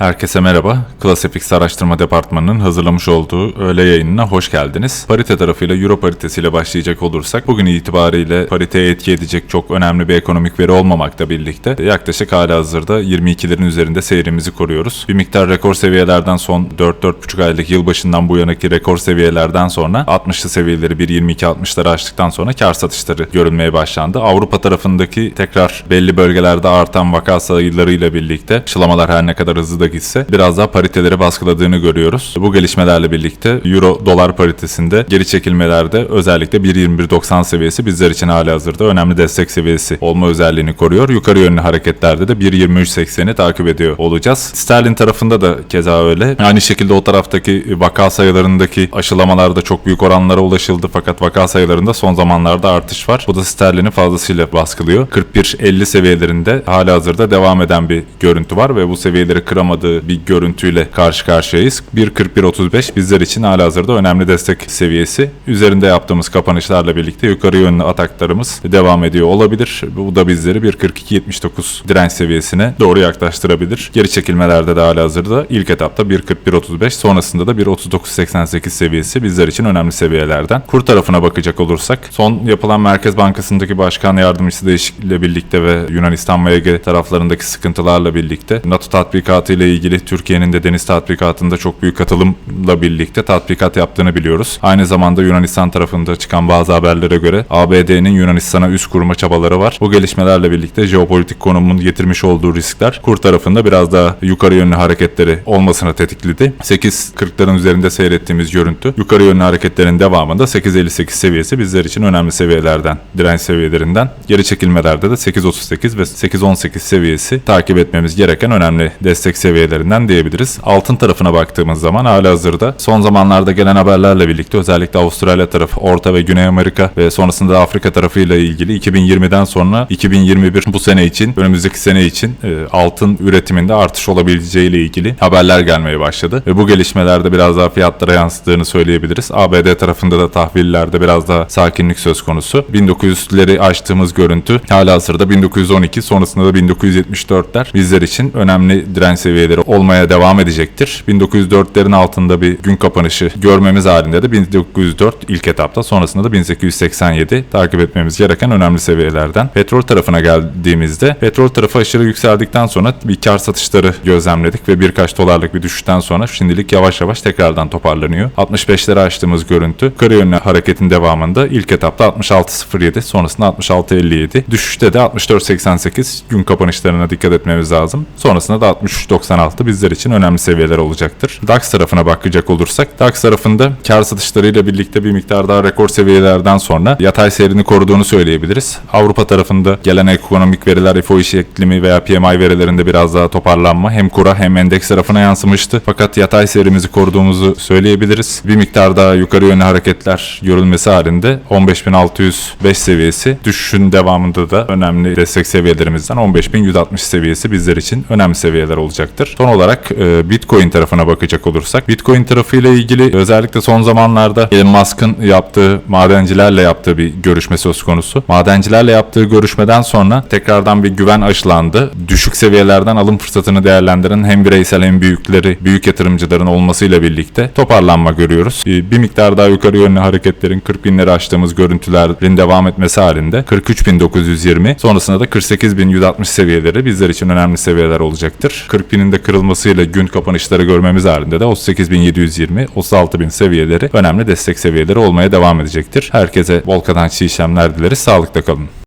Herkese merhaba. Klasifix Araştırma Departmanı'nın hazırlamış olduğu öğle yayınına hoş geldiniz. Parite tarafıyla Euro paritesiyle başlayacak olursak bugün itibariyle pariteye etki edecek çok önemli bir ekonomik veri olmamakla birlikte yaklaşık hala hazırda 22'lerin üzerinde seyrimizi koruyoruz. Bir miktar rekor seviyelerden son 4-4,5 aylık yılbaşından bu yanaki rekor seviyelerden sonra 60'lı seviyeleri 1.22-60'ları aştıktan sonra kar satışları görülmeye başlandı. Avrupa tarafındaki tekrar belli bölgelerde artan vaka sayılarıyla birlikte aşılamalar her ne kadar hızlı da gitse biraz daha pariteleri baskıladığını görüyoruz. Bu gelişmelerle birlikte Euro dolar paritesinde geri çekilmelerde özellikle 1.21.90 seviyesi bizler için hali hazırda önemli destek seviyesi olma özelliğini koruyor. Yukarı yönlü hareketlerde de 1.23.80'i takip ediyor olacağız. Sterlin tarafında da keza öyle. Aynı şekilde o taraftaki vaka sayılarındaki aşılamalarda çok büyük oranlara ulaşıldı fakat vaka sayılarında son zamanlarda artış var. Bu da sterlini fazlasıyla baskılıyor. 41.50 seviyelerinde hali hazırda devam eden bir görüntü var ve bu seviyeleri kıramadığı bir görüntüyle karşı karşıyayız. 1.41.35 bizler için hala hazırda önemli destek seviyesi. Üzerinde yaptığımız kapanışlarla birlikte yukarı yönlü ataklarımız devam ediyor olabilir. Bu da bizleri 1.42.79 direnç seviyesine doğru yaklaştırabilir. Geri çekilmelerde de hala hazırda ilk etapta 1.41.35 sonrasında da 1.39.88 seviyesi bizler için önemli seviyelerden. Kur tarafına bakacak olursak son yapılan Merkez Bankası'ndaki başkan yardımcısı değişikliğiyle birlikte ve Yunanistan ve Ege taraflarındaki sıkıntılarla birlikte NATO tatbikatı ile ilgili Türkiye'nin de deniz tatbikatında çok büyük katılımla birlikte tatbikat yaptığını biliyoruz. Aynı zamanda Yunanistan tarafında çıkan bazı haberlere göre ABD'nin Yunanistan'a üst kurma çabaları var. Bu gelişmelerle birlikte jeopolitik konumun getirmiş olduğu riskler kur tarafında biraz daha yukarı yönlü hareketleri olmasına tetikledi. 8.40'ların üzerinde seyrettiğimiz görüntü yukarı yönlü hareketlerin devamında 8.58 seviyesi bizler için önemli seviyelerden, direnç seviyelerinden. Geri çekilmelerde de 8.38 ve 8.18 seviyesi takip etmemiz gereken önemli destek seviyelerinden diyebiliriz. Altın tarafına baktığımız zaman hala hazırda son zamanlarda gelen haberlerle birlikte özellikle Avustralya tarafı, Orta ve Güney Amerika ve sonrasında Afrika tarafıyla ilgili 2020'den sonra 2021 bu sene için, önümüzdeki sene için e, altın üretiminde artış olabileceği ile ilgili haberler gelmeye başladı. Ve bu gelişmelerde biraz daha fiyatlara yansıdığını söyleyebiliriz. ABD tarafında da tahvillerde biraz daha sakinlik söz konusu. 1900'leri aştığımız görüntü hala hazırda 1912 sonrasında da 1974'ler bizler için önemli direnç seviyeleri olmaya devam edecektir. 1904'lerin altında bir gün kapanışı görmemiz halinde de 1904 ilk etapta sonrasında da 1887 takip etmemiz gereken önemli seviyelerden. Petrol tarafına geldiğimizde petrol tarafı aşırı yükseldikten sonra bir kar satışları gözlemledik ve birkaç dolarlık bir düşüşten sonra şimdilik yavaş yavaş tekrardan toparlanıyor. 65'leri açtığımız görüntü yukarı yönlü hareketin devamında ilk etapta 66.07 sonrasında 66.57 düşüşte de 64.88 gün kapanışlarına dikkat etmemiz lazım. Sonrasında da 63.96 bizler için önemli seviyeler olacaktır. DAX tarafına bakacak olursak DAX tarafında kar satışlarıyla birlikte bir miktar daha rekor seviyelerden sonra yatay seyrini koruduğunu söyleyebiliriz. Avrupa tarafında gelen ekonomik veriler FOİ iklimi veya PMI verilerinde biraz daha toparlanma hem kura hem endeks tarafına yansımıştı. Fakat yatay seyrimizi koruduğumuzu söyleyebiliriz. Bir miktar daha yukarı yönlü hareketler görülmesi halinde 15.605 seviyesi düşüşün devamında da önemli destek seviyelerimizden 15.160 seviyesi bizler için önemli seviyeler olacaktır. Son olarak e, Bitcoin tarafına bakacak olursak Bitcoin tarafıyla ilgili özellikle son zamanlarda Elon Musk'ın yaptığı madencilerle yaptığı bir görüşme söz konusu. Madencilerle yaptığı görüşmeden sonra tekrardan bir güven aşılandı. Düşük seviyelerden alım fırsatını değerlendiren hem bireysel hem büyükleri, büyük yatırımcıların olmasıyla birlikte toparlanma görüyoruz. E, Bir miktar daha yukarı yönlü hareketlerin 40 binleri aştığımız görüntülerin devam etmesi halinde 43.920 sonrasında da 48.160 seviyeleri bizler için önemli seviyeler olacaktır. 40 de kırılmasıyla gün kapanışları görmemiz halinde de 38.720, 36.000 seviyeleri önemli destek seviyeleri olmaya devam edecektir. Herkese bol kazançlı işlemler dileriz. Sağlıkla kalın.